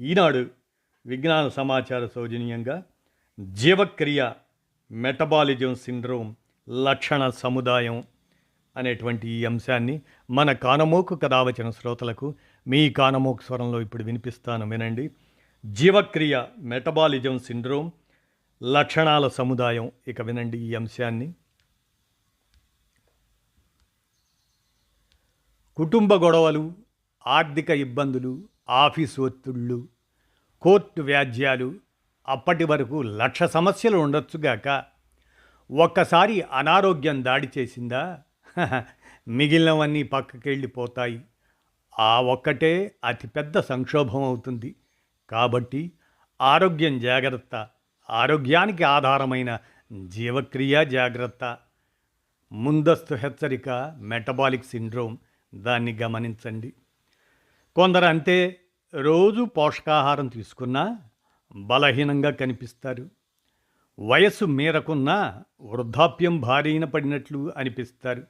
ఈనాడు విజ్ఞాన సమాచార సౌజన్యంగా జీవక్రియ మెటబాలిజం సిండ్రోమ్ లక్షణ సముదాయం అనేటువంటి ఈ అంశాన్ని మన కానమోకు కథావచన శ్రోతలకు మీ కానమోకు స్వరంలో ఇప్పుడు వినిపిస్తాను వినండి. జీవక్రియ మెటబాలిజం సిండ్రోమ్ లక్షణాల సముదాయం ఇక వినండి ఈ అంశాన్ని. కుటుంబ గొడవలు ఆర్థిక ఇబ్బందులు ఆఫీసు ఒత్తిళ్ళు కోర్టు వ్యాజ్యాలు అప్పటి వరకు లక్ష సమస్యలు ఉండొచ్చుగాక ఒక్కసారి అనారోగ్యం దాడి చేసిందా? మిగిలినవన్నీ పక్కకెళ్ళిపోతాయి. ఆ ఒక్కటే అతిపెద్ద సంక్షోభం అవుతుంది. కాబట్టి ఆరోగ్యం జాగ్రత్త ఆరోగ్యానికి ఆధారమైన జీవక్రియ జాగ్రత్త. ముందస్తు హెచ్చరిక మెటబాలిక్ సిండ్రోమ్ దాన్ని గమనించండి. కొందరు అంతే రోజు పోషకాహారం తీసుకున్నా బలహీనంగా కనిపిస్తారు. వయస్సు మేరకున్నా వృద్ధాప్యం భారీన పడినట్లు అనిపిస్తారు.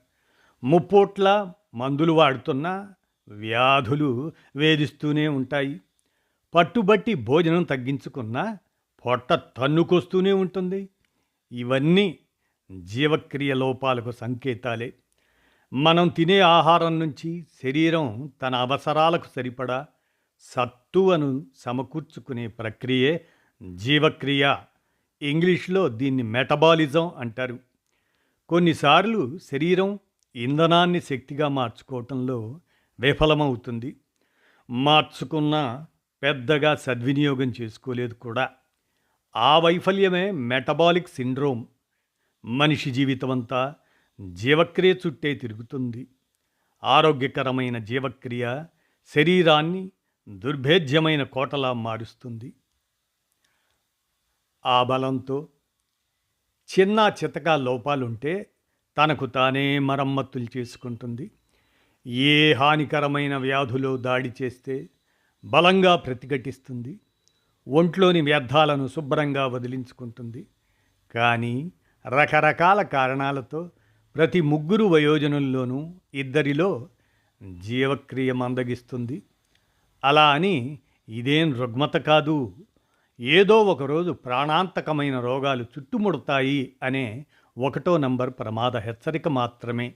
ముప్పోట్ల మందులు వాడుతున్నా వ్యాధులు వేధిస్తూనే ఉంటాయి. పట్టుబట్టి భోజనం తగ్గించుకున్నా పొట్ట తన్నుకొస్తూనే ఉంటుంది. ఇవన్నీ జీవక్రియ లోపాలకు సంకేతాలే. మనం తినే ఆహారం నుంచి శరీరం తన అవసరాలకు సరిపడా సత్తువను సమకూర్చుకునే ప్రక్రియే జీవక్రియ. ఇంగ్లీష్లో దీన్ని మెటబాలిజం అంటారు. కొన్నిసార్లు శరీరం ఇంధనాన్ని శక్తిగా మార్చుకోవటంలో విఫలమవుతుంది. మార్చుకున్న పెద్దగా సద్వినియోగం చేసుకోలేదు కూడా. ఆ వైఫల్యమే మెటబాలిక్ సిండ్రోమ్. మనిషి జీవితమంతా జీవక్రియ చుట్టే తిరుగుతుంది. ఆరోగ్యకరమైన జీవక్రియ శరీరాన్ని దుర్భేద్యమైన కోటలా మారుస్తుంది. ఆ బలంతో చిన్న చితక లోపాలుంటే తనకు తానే మరమ్మతులు చేసుకుంటుంది. ఏ హానికరమైన వ్యాధులో దాడి చేస్తే బలంగా ప్రతిఘటిస్తుంది. ఒంట్లోని వ్యర్థాలను శుభ్రంగా వదిలించుకుంటుంది. కానీ రకరకాల కారణాలతో ప్రతి ముగ్గురు వయోజనుల్లోనూ ఇద్దరిలో జీవక్రియ మందగిస్తుంది అలా అని ఇదేం రుగ్మత కాదు. ఏదో ఒకరోజు ప్రాణాంతకమైన రోగాలు చుట్టుముడతాయి అనే ఒకటో నంబర్ ప్రమాద హెచ్చరిక మాత్రమే.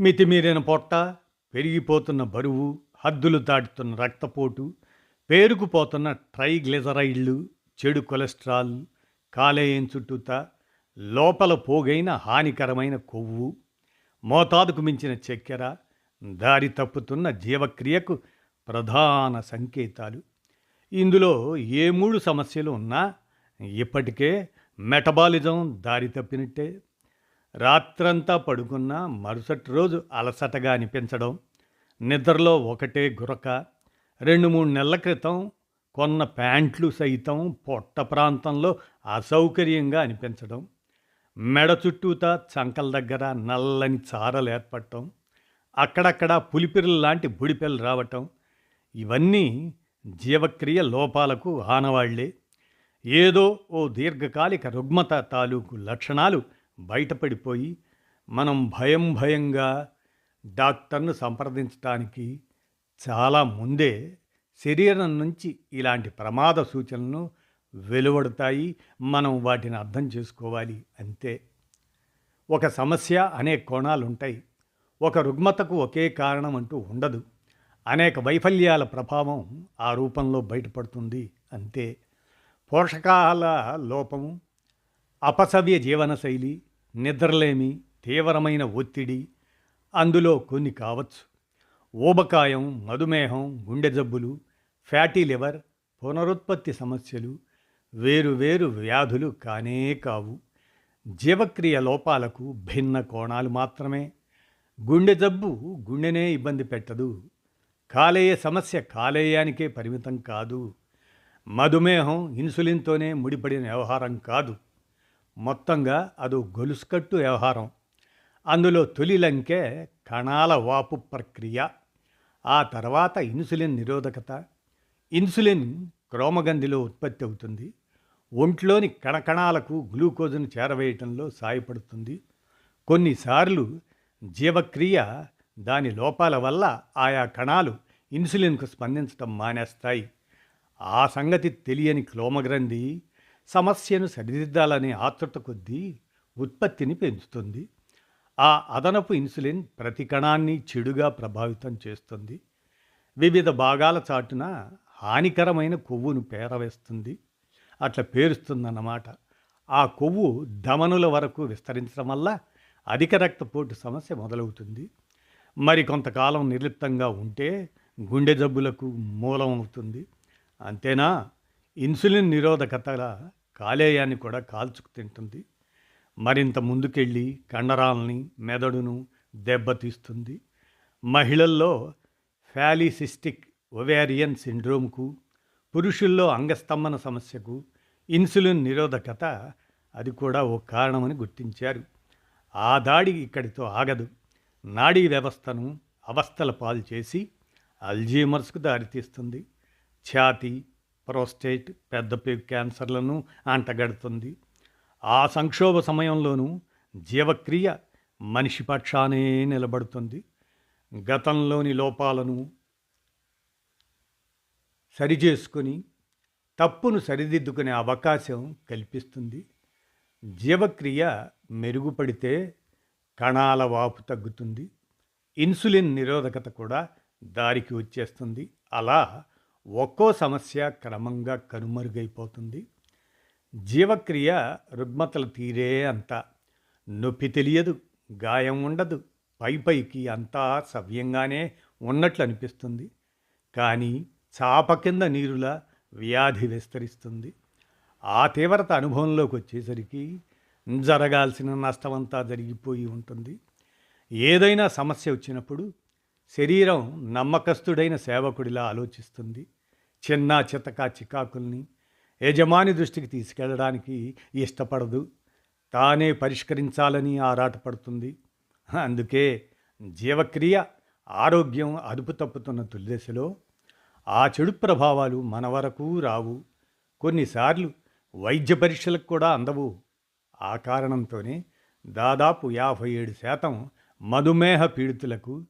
మితిమీరిన పొట్ట పెరిగిపోతున్న బరువు హద్దులు దాటుతున్న రక్తపోటు పేరుకుపోతున్న ట్రైగ్లిజరైడ్లు చెడు కొలెస్ట్రాల్ కాలేయం చుట్టూత లోపల పోగైన హానికరమైన కొవ్వు మోతాదుకు మించిన చక్కెర దారి తప్పుతున్న జీవక్రియకు ప్రధాన సంకేతాలు. ఇందులో ఏ మూడు సమస్యలు ఉన్నా ఇప్పటికే మెటబాలిజం దారి తప్పినట్టే. రాత్రంతా పడుకున్నా మరుసటి రోజు అలసటగా అనిపించడం నిద్రలో ఒకటే గురక రెండు మూడు నెలల క్రితం కొన్న ప్యాంట్లు సైతం పొట్ట ప్రాంతంలో అసౌకర్యంగా అనిపించడం మెడ చుట్టూతా చంకల దగ్గర నల్లని చారలు ఏర్పడటం అక్కడక్కడ పులిపిరులు లాంటి బుడిపెలు రావటం ఇవన్నీ జీవక్రియ లోపాలకు ఆనవాళ్ళే. ఏదో ఓ దీర్ఘకాలిక రుగ్మత తాలూకు లక్షణాలు బయటపడిపోయి మనం భయం భయంగా డాక్టర్ను సంప్రదించడానికి చాలా ముందే శరీరం నుంచి ఇలాంటి ప్రమాద సూచనలు వెలువడతాయి. మనం వాటిని అర్థం చేసుకోవాలి అంతే. ఒక సమస్య అనేక కోణాలు ఉంటాయి ఒక రుగ్మతకు ఒకే కారణం అంటూ ఉండదు. అనేక వైఫల్యాల ప్రభావం ఆ రూపంలో బయటపడుతుంది అంతే పోషకాల లోపము అపసవ్య జీవనశైలి నిద్రలేమి తీవ్రమైన ఒత్తిడి అందులో కొన్ని కావచ్చు. ఊబకాయం మధుమేహం గుండె జబ్బులు ఫ్యాటీ లివర్ పునరుత్పత్తి సమస్యలు వేరు వేరు వ్యాధులు కానే కావు. జీవక్రియ లోపాలకు భిన్న కోణాలు మాత్రమే. గుండె జబ్బు గుండెనే ఇబ్బంది పెట్టదు. కాలేయ సమస్య కాలేయానికే పరిమితం కాదు. మధుమేహం ఇన్సులిన్తోనే ముడిపడిన వ్యవహారం కాదు. మొత్తంగా అదో గొలుసుకట్టు వ్యవహారం. అందులో తొలి లంకె కణాల వాపు ప్రక్రియ ఆ తర్వాత ఇన్సులిన్ నిరోధకత. ఇన్సులిన్ క్రోమగంధిలో ఉత్పత్తి అవుతుంది. ఒంట్లోని కణకణాలకు గ్లూకోజ్ను చేరవేయటంలో సాయపడుతుంది. కొన్నిసార్లు జీవక్రియ దాని లోపాల వల్ల ఆయా కణాలు ఇన్సులిన్కు స్పందించడం మానేస్తాయి. ఆ సంగతి తెలియని క్లోమగ్రంథి సమస్యను సరిదిద్దాలనే ఆతృత కొద్దీ ఉత్పత్తిని పెంచుతుంది. ఆ అదనపు ఇన్సులిన్ ప్రతి కణాన్ని చెడుగా ప్రభావితం చేస్తుంది. వివిధ భాగాల చాటున హానికరమైన కొవ్వును పేరవేస్తుంది. అట్లా పేరుస్తుందన్నమాట. ఆ కొవ్వు ధమనుల వరకు విస్తరించడం వల్ల అధిక రక్తపోటు సమస్య మొదలవుతుంది. మరి కొంతకాలం నిర్లిప్తంగా ఉంటే గుండె జబ్బులకు మూలం అవుతుంది. అంతేనా? ఇన్సులిన్ నిరోధకతల కాలేయాన్ని కూడా కాల్చుకు తింటుంది. మరింత ముందుకెళ్ళి కండరాలని మెదడును దెబ్బతీస్తుంది. మహిళల్లో ఫ్యాలిసిస్టిక్ ఒవేరియన్ సిండ్రోమ్కు పురుషుల్లో అంగస్తంభన సమస్యకు ఇన్సులిన్ నిరోధకత అది కూడా ఓ కారణమని గుర్తించారు. ఆ దాడి ఇక్కడితో ఆగదు. నాడీ వ్యవస్థను అవస్థల పాలు చేసి అల్జీమర్స్కు దారితీస్తుంది. ఛాతీ ప్రోస్టేట్ పెద్దపేగు క్యాన్సర్లను అంటగడుతుంది ఆ సంక్షోభ సమయంలోనూ జీవక్రియ మనిషి పక్షానే నిలబడుతుంది. గతంలోని లోపాలను సరిచేసుకొని తప్పును సరిదిద్దుకునే అవకాశం కల్పిస్తుంది. జీవక్రియ మెరుగుపడితే కణాల వాపు తగ్గుతుంది ఇన్సులిన్ నిరోధకత కూడా దారికి వచ్చేస్తుంది. అలా ఒక్కో సమస్య క్రమంగా కనుమరుగైపోతుంది. జీవక్రియ రుగ్మతలు తీరే అంత నొప్పి తెలియదు గాయం ఉండదు పై పైకి అంతా సవ్యంగానే ఉన్నట్లు అనిపిస్తుంది. కానీ చాప కింద నీరులా వ్యాధి విస్తరిస్తుంది. ఆ తీవ్రత అనుభవంలోకి వచ్చేసరికి జరగాల్సిన నష్టమంతా జరిగిపోయి ఉంటుంది. ఏదైనా సమస్య వచ్చినప్పుడు శరీరం నమ్మకస్తుడైన సేవకుడిలా ఆలోచిస్తుంది. చిన్న చితక చికాకుల్ని యజమాని దృష్టికి తీసుకెళ్ళడానికి ఇష్టపడదు. తానే పరిష్కరించాలని ఆరాటపడుతుంది అందుకే జీవక్రియ ఆరోగ్యం అదుపు తప్పుతున్న తొలిదశలో ఆ చెడు ప్రభావాలు మన వరకు రావు. కొన్నిసార్లు వైద్య పరీక్షలకు కూడా అందవు. ఆ కారణంతోనే దాదాపు యాభై ఏడు శాతం మధుమేహ పీడితులకు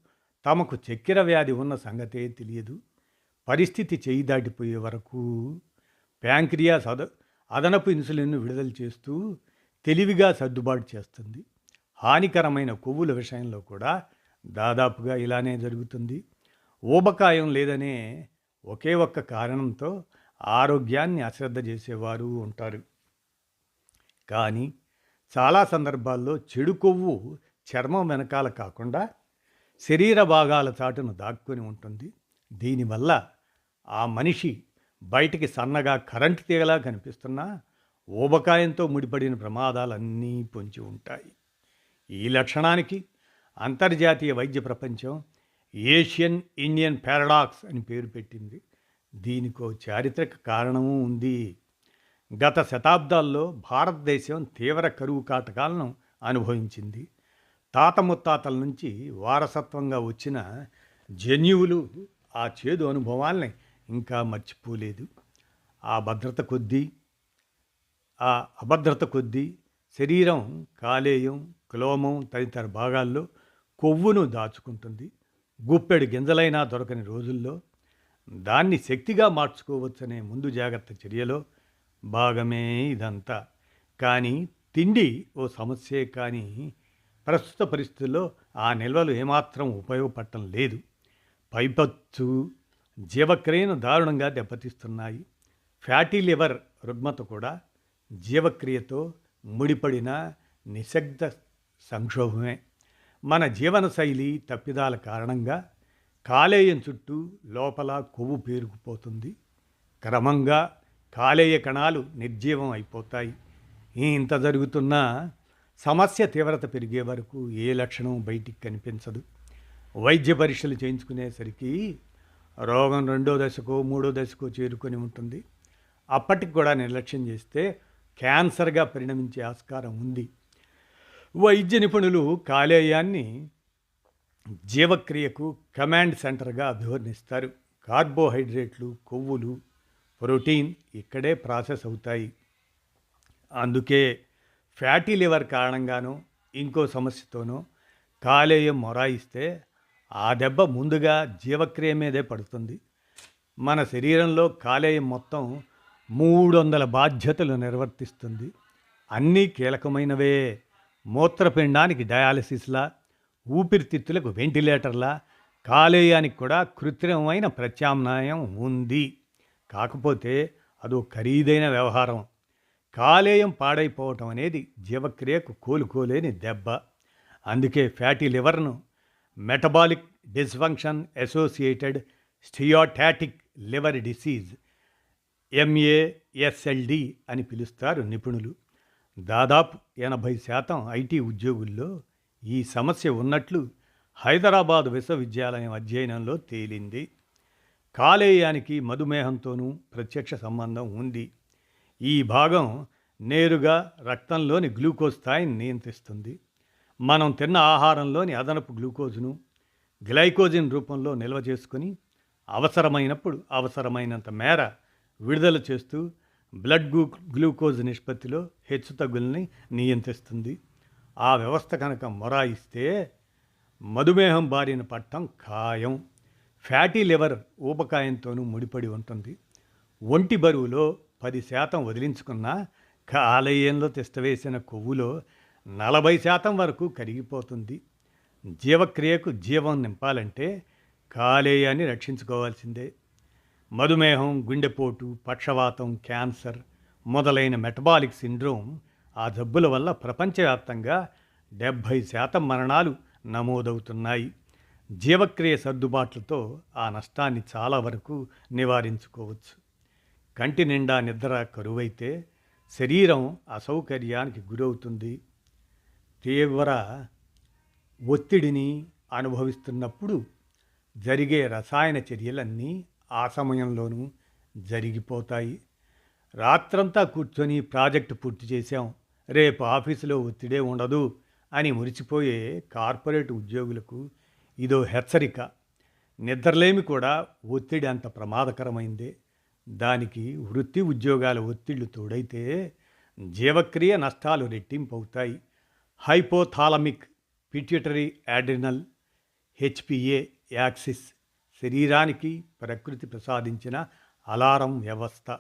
తమకు చక్కెర వ్యాధి ఉన్న సంగతే తెలియదు. పరిస్థితి చేయి దాటిపోయే వరకు ప్యాంక్రియాస్ అద అదనపు ఇన్సులిన్ను విడుదల చేస్తూ తెలివిగా సర్దుబాటు చేస్తుంది. హానికరమైన కొవ్వుల విషయంలో కూడా దాదాపుగా ఇలానే జరుగుతుంది. ఊబకాయం లేదనే ఒకే ఒక్క కారణంతో ఆరోగ్యాన్ని అశ్రద్ధ చేసేవారు ఉంటారు. కానీ చాలా సందర్భాల్లో చెడు కొవ్వు చర్మం వెనకాల కాకుండా శరీర భాగాల చాటును దాక్కుని ఉంటుంది. దీనివల్ల ఆ మనిషి బయటికి సన్నగా కరెంటు తీగలా కనిపిస్తున్నా ఊబకాయంతో ముడిపడిన ప్రమాదాలన్నీ పొంచి ఉంటాయి. ఈ లక్షణానికి అంతర్జాతీయ వైద్య ప్రపంచం ఏషియన్ ఇండియన్ పారాడాక్స్ అని పేరు పెట్టింది. దీనికో చారిత్రక కారణము ఉంది. గత శతాబ్దాల్లో భారతదేశం తీవ్ర కరువు కాటకాలను అనుభవించింది. తాత ముత్తాతల నుంచి వారసత్వంగా వచ్చిన జన్యువులు ఆ చేదు అనుభవాల్ని ఇంకా మర్చిపోలేదు. ఆ భద్రత కొద్దీ ఆ అభద్రత కొద్దీ శరీరం కాలేయం క్లోమం తదితర భాగాల్లో కొవ్వును దాచుకుంటుంది. గుప్పెడు గింజలైనా దొరకని రోజుల్లో దాన్ని శక్తిగా మార్చుకోవచ్చనే ముందు జాగ్రత్త చర్యలో భాగమే ఇదంతా. కానీ తిండి ఓ సమస్యే కానీ ప్రస్తుత పరిస్థితుల్లో ఆ నిల్వలు ఏమాత్రం ఉపయోగపడటం లేదు. పైపచ్చు జీవక్రియను దారుణంగా దెబ్బతీస్తున్నాయి. ఫ్యాటీ లివర్ రుగ్మత కూడా జీవక్రియతో ముడిపడిన నిశ్శబ్ద సంక్షోభమే. మన జీవనశైలి తప్పిదాల కారణంగా కాలేయం చుట్టూ లోపల కొవ్వు పేరుకుపోతుంది. క్రమంగా కాలేయ కణాలు నిర్జీవం అయిపోతాయి. ఇంత జరుగుతున్నా సమస్య తీవ్రత పెరిగే వరకు ఏ లక్షణం బయటికి కనిపించదు. వైద్య పరీక్షలు చేయించుకునేసరికి రోగం రెండో దశకో మూడో దశకో చేరుకొని ఉంటుంది. అప్పటికి కూడా నిర్లక్ష్యం చేస్తే క్యాన్సర్గా పరిణమించే ఆస్కారం ఉంది. వైద్య నిపుణులు కాలేయాన్ని జీవక్రియకు కమాండ్ సెంటర్గా అభివర్ణిస్తారు. కార్బోహైడ్రేట్లు కొవ్వులు ప్రోటీన్ ఇక్కడే ప్రాసెస్ అవుతాయి. అందుకే ఫ్యాటీ లివర్ కారణంగానో ఇంకో సమస్యతోనో కాలేయం మొరాయిస్తే ఆ దెబ్బ ముందుగా జీవక్రియ మీదే పడుతుంది. మన శరీరంలో కాలేయం మొత్తం మూడు వందల బాధ్యతలు నిర్వర్తిస్తుంది. అన్నీ కీలకమైనవే. మూత్రపిండానికి డయాలసిస్లా ఊపిరితిత్తులకు వెంటిలేటర్లా కాలేయానికి కూడా కృత్రిమమైన ప్రత్యామ్నాయం ఉంది. కాకపోతే అదో ఖరీదైన వ్యవహారం. కాలేయం పాడైపోవటం అనేది జీవక్రియకు కోలుకోలేని దెబ్బ. అందుకే fatty లివర్ను metabolic dysfunction associated steatotic liver disease MASLD అని పిలుస్తారు నిపుణులు. దాదాపు ఎనభై శాతం ఐటీ ఉద్యోగుల్లో ఈ సమస్య ఉన్నట్లు హైదరాబాద్ విశ్వవిద్యాలయం అధ్యయనంలో తేలింది. కాలేయానికి మధుమేహంతోనూ ప్రత్యక్ష సంబంధం ఉంది. ఈ భాగం నేరుగా రక్తంలోని గ్లూకోజ్ స్థాయిని నియంత్రిస్తుంది. మనం తిన్న ఆహారంలోని అదనపు గ్లూకోజ్ను గ్లైకోజిన్ రూపంలో నిల్వ చేసుకొని అవసరమైనప్పుడు అవసరమైనంత మేర విడుదల చేస్తూ బ్లడ్ గ్లూ గ్లూకోజ్ నిష్పత్తిలో హెచ్చుతగ్గుల్ని నియంత్రిస్తుంది. ఆ వ్యవస్థ కనుక మొరాయిస్తే మధుమేహం బారిన పట్టం ఖాయం. ఫ్యాటీ లివర్ ఊబకాయంతోనూ ముడిపడి ఉంటుంది. ఒంటి బరువులో పది శాతం వదిలించుకున్న కాలేయంలో తిష్టవేసిన కొవ్వులో నలభై శాతం వరకు కరిగిపోతుంది. జీవక్రియకు జీవం నింపాలంటే కాలేయాన్ని రక్షించుకోవాల్సిందే. మధుమేహం గుండెపోటు పక్షవాతం క్యాన్సర్ మొదలైన మెటబాలిక్ సిండ్రోమ్ ఆ జబ్బుల వల్ల ప్రపంచవ్యాప్తంగా డెబ్భై శాతం మరణాలు నమోదవుతున్నాయి. జీవక్రియ సర్దుబాట్లతో ఆ నష్టాన్ని చాలా వరకు నివారించుకోవచ్చు. కంటి నిండా నిద్ర కరువైతే శరీరం అసౌకర్యానికి గురవుతుంది. తీవ్ర ఒత్తిడిని అనుభవిస్తున్నప్పుడు జరిగే రసాయన చర్యలన్నీ ఆ సమయంలోనూ జరిగిపోతాయి. రాత్రంతా కూర్చొని ప్రాజెక్టు పూర్తి చేశాం. రేపు ఆఫీసులో ఒత్తిడే ఉండదు అని మురిచిపోయే కార్పొరేట్ ఉద్యోగులకు ఇదో హెచ్చరిక. నిద్రలేమి కూడా ఒత్తిడి అంత ప్రమాదకరమైందే. దానికి వృత్తి ఉద్యోగాల ఒత్తిళ్ళు తోడైతే జీవక్రియ నష్టాలు రెట్టింపవుతాయి. Hypothalamic pituitary adrenal HPA axis శరీరానికి ప్రకృతి ప్రసాదించిన అలారం వ్యవస్థ.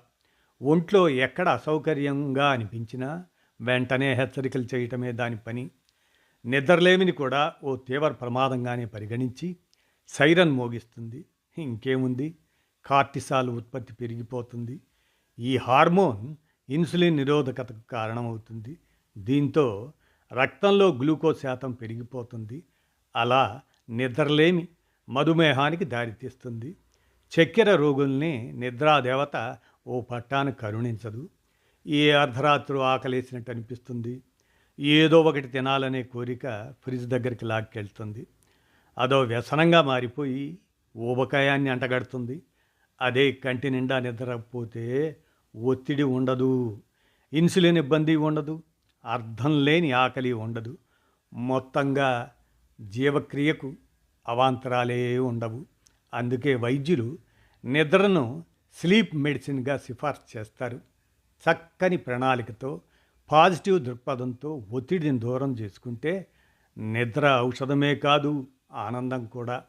ఒంట్లో ఎక్కడ అసౌకర్యంగా అనిపించినా వెంటనే హెచ్చరికలు చేయటమే దాని పని. నిద్రలేమిని కూడా ఓ తీవ్ర ప్రమాదంగానే పరిగణించి సైరన్ మోగిస్తుంది. ఇంకేముంది? కార్టిసాల్ ఉత్పత్తి పెరిగిపోతుంది. ఈ హార్మోన్ ఇన్సులిన్ నిరోధకతకు కారణమవుతుంది. దీంతో రక్తంలో గ్లూకోజ్ శాతం పెరిగిపోతుంది. అలా నిద్రలేమి మధుమేహానికి దారితీస్తుంది. చక్కెర రోగుల్ని నిద్రాదేవత ఓ పట్టాను కరుణించదు. ఏ అర్ధరాత్రు ఆకలేసినట్టు అనిపిస్తుంది ఏదో ఒకటి తినాలనే కోరిక ఫ్రిడ్జ్ దగ్గరికి లాక్కెళ్తుంది. అదో వ్యసనంగా మారిపోయి ఊబకాయాన్ని అంటగడుతుంది. అదే కంటి నిండా నిద్రపోతే ఒత్తిడి ఉండదు. ఇన్సులిన్ ఇబ్బంది ఉండదు. అర్థం లేని ఆకలి ఉండదు. మొత్తంగా జీవక్రియకు అవాంతరాలే ఉండవు. అందుకే వైద్యులు నిద్రను స్లీప్ మెడిసిన్గా సిఫార్సు చేస్తారు. చక్కని ప్రణాళికతో పాజిటివ్ దృక్పథంతో ఒత్తిడిని దూరం చేసుకుంటే నిద్ర ఔషధమే కాదు ఆనందం కూడా.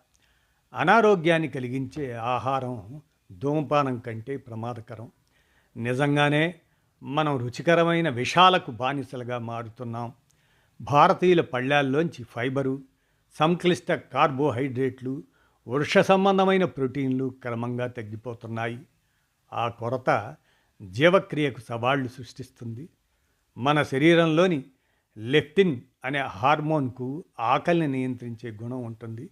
అనారోగ్యాన్ని కలిగించే ఆహారం ధూమపానం కంటే ప్రమాదకరం. నిజంగానే మనం రుచికరమైన విషాలకు బానిసలుగా మారుతున్నాం. భారతీయుల పళ్ళాల్లోంచి ఫైబరు సంక్లిష్ట కార్బోహైడ్రేట్లు వృష సంబంధమైన ప్రోటీన్లు క్రమంగా తగ్గిపోతున్నాయి. ఆ కొరత జీవక్రియకు సవాళ్ళు సృష్టిస్తుంది. మన శరీరంలోని లెఫ్టిన్ అనే హార్మోన్కు ఆకలిని నియంత్రించే గుణం ఉంటుంది.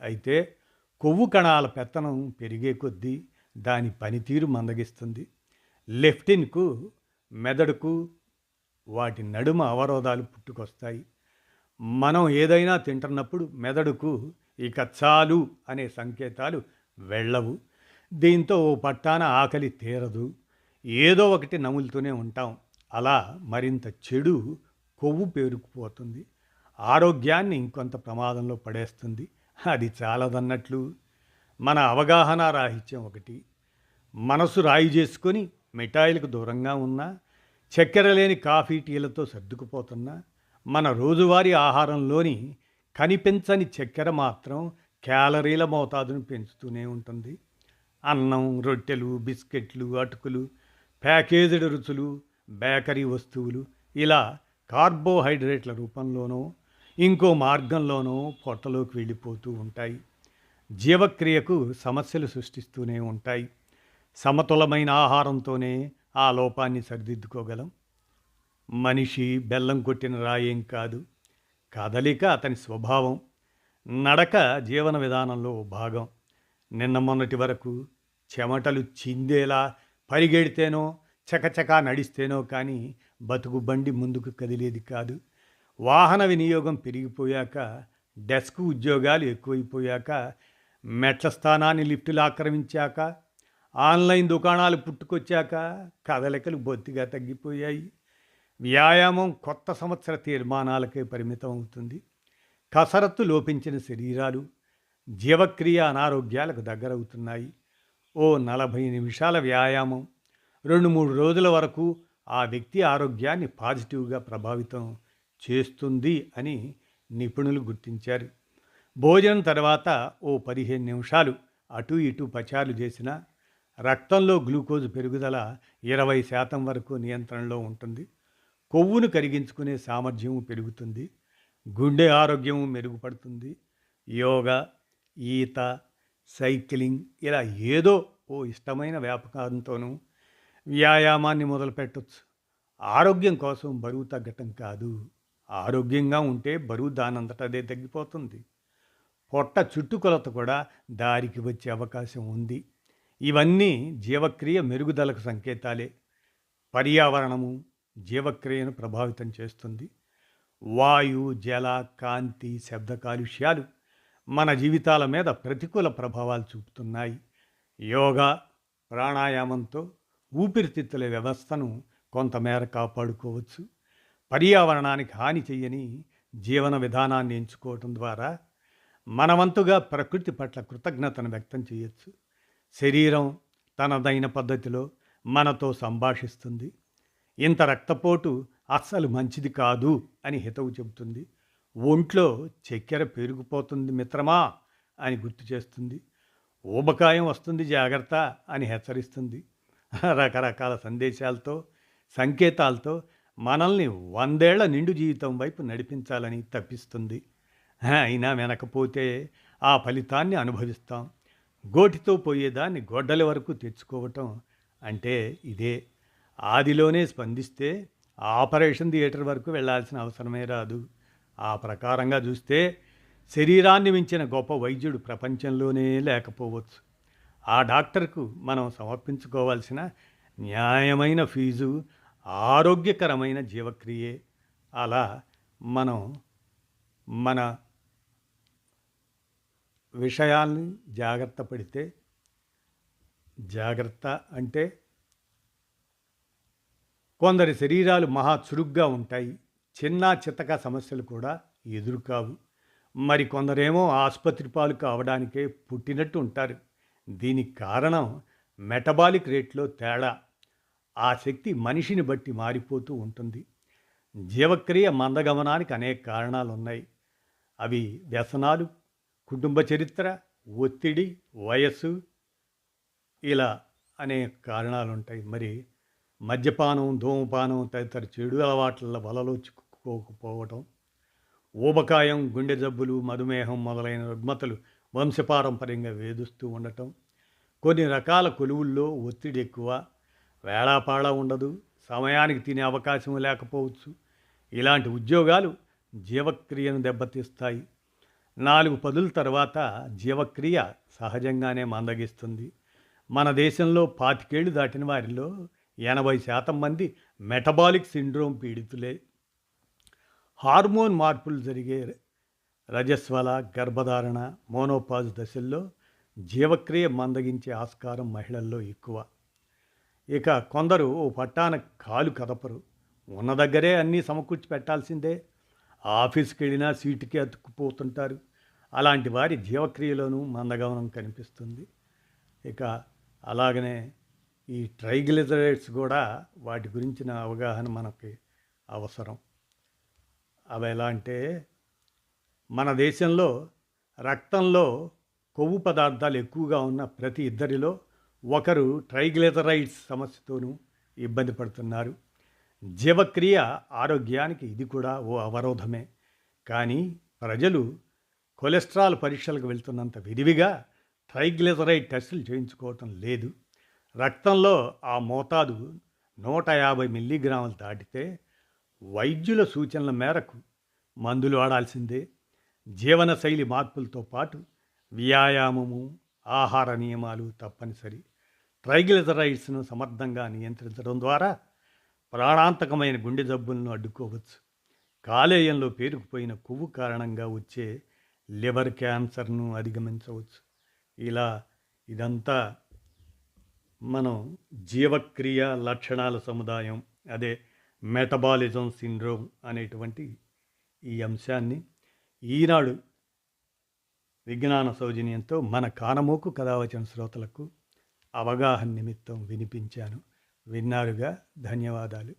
అయితే కొవ్వు కణాల పెత్తనం పెరిగే కొద్దీ దాని పనితీరు మందగిస్తుంది. లెఫ్టిన్కు మెదడుకు వాటి నడుమ అవరోధాలు పుట్టుకొస్తాయి. మనం ఏదైనా తింటున్నప్పుడు మెదడుకు ఇక చాలు అనే సంకేతాలు వెళ్ళవు. దీంతో ఓ పట్టాన ఆకలి తీరదు. ఏదో ఒకటి నములుతూనే ఉంటాం. అలా మరింత చెడు కొవ్వు పేరుకుపోతుంది. ఆరోగ్యాన్ని ఇంకొంత ప్రమాదంలో పడేస్తుంది. అది చాలదన్నట్లు మన అవగాహన రాహిత్యం ఒకటి. మనసు రాయి చేసుకొని మిఠాయిలకు దూరంగా ఉన్నా చక్కెర లేని కాఫీ టీలతో సర్దుకుపోతున్నా మన రోజువారీ ఆహారంలోని కనిపించని చక్కెర మాత్రం క్యాలరీల మోతాదును పెంచుతూనే ఉంటుంది. అన్నం రొట్టెలు బిస్కెట్లు అటుకులు ప్యాకేజ్డ్ రుచులు బేకరీ వస్తువులు ఇలా కార్బోహైడ్రేట్ల రూపంలోనో ఇంకో మార్గంలోనో పొట్టలోకి వెళ్ళిపోతూ ఉంటాయి. జీవక్రియకు సమస్యలు సృష్టిస్తూనే ఉంటాయి. సమతులమైన ఆహారంతోనే ఆ లోపాన్ని సరిదిద్దుకోగలం. మనిషి బెల్లం కొట్టిన రాయేం కాదు. కదలిక అతని స్వభావం. నడక జీవన విధానంలో భాగం. నిన్న మొన్నటి వరకు చెమటలు చిందేలా పరిగెడితేనో చకచకా నడిస్తేనో కానీ బతుకు బండి ముందుకు కదిలేది కాదు. వాహన వినియోగం పెరిగిపోయాక డెస్క్ ఉద్యోగాలు ఎక్కువైపోయాక మెట్ల స్థానాన్ని లిఫ్టులు ఆక్రమించాక ఆన్లైన్ దుకాణాలు పుట్టుకొచ్చాక కదలికలు బొత్తిగా తగ్గిపోయాయి. వ్యాయామం కొత్త సంవత్సర తీర్మానాలకే పరిమితం అవుతుంది. కసరత్తు లోపించిన శరీరాలు జీవక్రియ అనారోగ్యాలకు దగ్గరవుతున్నాయి. ఓ నలభై నిమిషాల వ్యాయామం రెండు మూడు రోజుల వరకు ఆ వ్యక్తి ఆరోగ్యాన్ని పాజిటివ్గా ప్రభావితం చేస్తుంది అని నిపుణులు గుర్తించారు. భోజనం తర్వాత ఓ పదిహేను నిమిషాలు అటు ఇటు పచారులు చేసిన రక్తంలో గ్లూకోజ్ పెరుగుదల ఇరవై శాతం వరకు నియంత్రణలో ఉంటుంది. కొవ్వును కరిగించుకునే సామర్థ్యం పెరుగుతుంది. గుండె ఆరోగ్యం మెరుగుపడుతుంది. యోగా ఈత సైక్లింగ్ ఇలా ఏదో ఓ ఇష్టమైన వ్యాపకంతోనూ వ్యాయామాన్ని మొదలుపెట్టవచ్చు ఆరోగ్యం కోసం బరువు తగ్గటం కాదు. ఆరోగ్యంగా ఉంటే బరువు దానంతట అదే తగ్గిపోతుంది. పొట్ట చుట్టుకొలత కూడా దారికి వచ్చే అవకాశం ఉంది. ఇవన్నీ జీవక్రియ మెరుగుదలకు సంకేతాలే. పర్యావరణము జీవక్రియను ప్రభావితం చేస్తుంది. వాయు జల కాంతి శబ్ద కాలుష్యాలు మన జీవితాల మీద ప్రతికూల ప్రభావాలు చూపుతున్నాయి. యోగా ప్రాణాయామంతో ఊపిరితిత్తుల వ్యవస్థను కొంతమేర కాపాడుకోవచ్చు. పర్యావరణానికి హాని చెయ్యని జీవన విధానాన్ని ఎంచుకోవటం ద్వారా మనవంతుగా ప్రకృతి పట్ల కృతజ్ఞతను వ్యక్తం చేయొచ్చు శరీరం తనదైన పద్ధతిలో మనతో సంభాషిస్తుంది. ఇంత రక్తపోటు అస్సలు మంచిది కాదు అని హితవు చెబుతుంది. ఒంట్లో చక్కెర పెరిగిపోతుంది మిత్రమా అని గుర్తు చేస్తుంది. ఊబకాయం వస్తుంది జాగ్రత్త అని హెచ్చరిస్తుంది. రకరకాల సందేశాలతో సంకేతాలతో మనల్ని వందేళ్ళ నిండు జీవితం వైపు నడిపించాలని తప్పిస్తుంది. అయినా వెనకపోతే ఆ ఫలితాన్ని అనుభవిస్తాం. గోటితో పోయేదాన్ని గొడ్డలి వరకు తెచ్చుకోవటం అంటే ఇదే. ఆదిలోనే స్పందిస్తే ఆపరేషన్ థియేటర్ వరకు వెళ్ళాల్సిన అవసరమే రాదు. ఆ ప్రకారంగా చూస్తే శరీరాన్ని మించిన గొప్ప వైద్యుడు ప్రపంచంలోనే లేకపోవచ్చు. ఆ డాక్టర్కు మనం సమర్పించుకోవాల్సిన న్యాయమైన ఫీజు ఆరోగ్యకరమైన జీవక్రియే. అలా మనం మన విషయాల్ని జాగ్రత్త పడితే జాగ్రత్త అంటే కొందరి శరీరాలు మహా చురుగ్గా ఉంటాయి చిన్న చితక సమస్యలు కూడా ఎదురుకావు. మరి కొందరేమో ఆసుపత్రి పాలు కావడానికే పుట్టినట్టు ఉంటారు. దీనికి కారణం మెటబాలిక్ రేట్లో తేడా. ఆ శక్తి మనిషిని బట్టి మారిపోతూ ఉంటుంది. జీవక్రియ మందగమనానికి అనేక కారణాలు ఉన్నాయి అవి వ్యసనాలు కుటుంబ చరిత్ర ఒత్తిడి వయస్సు ఇలా అనేక కారణాలు ఉంటాయి మరి మద్యపానం ధూమపానం తదితర చెడు అలవాట్ల వలలో చిక్కుకోకపోవటం ఊబకాయం గుండె జబ్బులు మధుమేహం మొదలైన రుగ్మతలు వంశపారంపర్యంగా వేధిస్తూ ఉండటం. కొన్ని రకాల కొలువుల్లో ఒత్తిడి ఎక్కువ. వేళాపాళ ఉండదు. సమయానికి తినే అవకాశం లేకపోవచ్చు. ఇలాంటి ఉద్యోగాలు జీవక్రియను దెబ్బతీస్తాయి. నాలుగు పదుల తర్వాత జీవక్రియ సహజంగానే మందగిస్తుంది. మన దేశంలో పాతికేళ్ళు దాటిన వారిలో ఎనభై శాతం మంది మెటబాలిక్ సిండ్రోమ్ పీడితులే. హార్మోన్ మార్పులు జరిగే రజస్వల గర్భధారణ మోనోపాజ్ దశల్లో జీవక్రియ మందగించే ఆస్కారం మహిళల్లో ఎక్కువ. ఇక కొందరు ఓ పట్టాన కాలు కదపరు. ఉన్న దగ్గరే అన్నీ సమకూర్చి పెట్టాల్సిందే. ఆఫీస్కి వెళ్ళినా సీటుకి అతుక్కుపోతుంటారు. అలాంటి వారి జీవక్రియలోనూ మందగమనం కనిపిస్తుంది. ఇక అలాగనే ఈ ట్రైగ్లిజరేట్స్ కూడా వాటి గురించిన అవగాహన మనకి అవసరం. అవి ఎలా అంటే మన దేశంలో రక్తంలో కొవ్వు పదార్థాలు ఎక్కువగా ఉన్న ప్రతి ఇద్దరిలో ఒకరు ట్రైగ్లిజరైడ్స్ సమస్యతోనూ ఇబ్బంది పడుతున్నారు. జీవక్రియ ఆరోగ్యానికి ఇది కూడా ఓ అవరోధమే. కానీ ప్రజలు కొలెస్ట్రాల్ పరీక్షలకు వెళ్తున్నంత విరివిగా ట్రైగ్లిజరైడ్ టెస్టులు చేయించుకోవటం లేదు. రక్తంలో ఆ మోతాదు నూట యాభై మిల్లీగ్రాములు దాటితే వైద్యుల సూచనల మేరకు మందులు వాడాల్సిందే. జీవనశైలి మార్పులతో పాటు వ్యాయామము ఆహార నియమాలు తప్పనిసరి. ట్రైగ్లిజరైడ్స్ను సమర్థంగా నియంత్రించడం ద్వారా ప్రాణాంతకమైన గుండె జబ్బులను అడ్డుకోవచ్చు. కాలేయంలో పేరుకుపోయిన కొవ్వు కారణంగా వచ్చే లివర్ క్యాన్సర్ను అధిగమించవచ్చు. ఇలా ఇదంతా మనం జీవక్రియ లక్షణాల సముదాయం అదే మెటబాలిజం సిండ్రోమ్ అనేటువంటి ఈ అంశాన్ని ఈనాడు విజ్ఞాన సౌజన్యంతో మన కానమోకు కథావచన శ్రోతలకు అవగాహన నిమిత్తం వినిపించాను. విన్నారుగా ధన్యవాదాలు.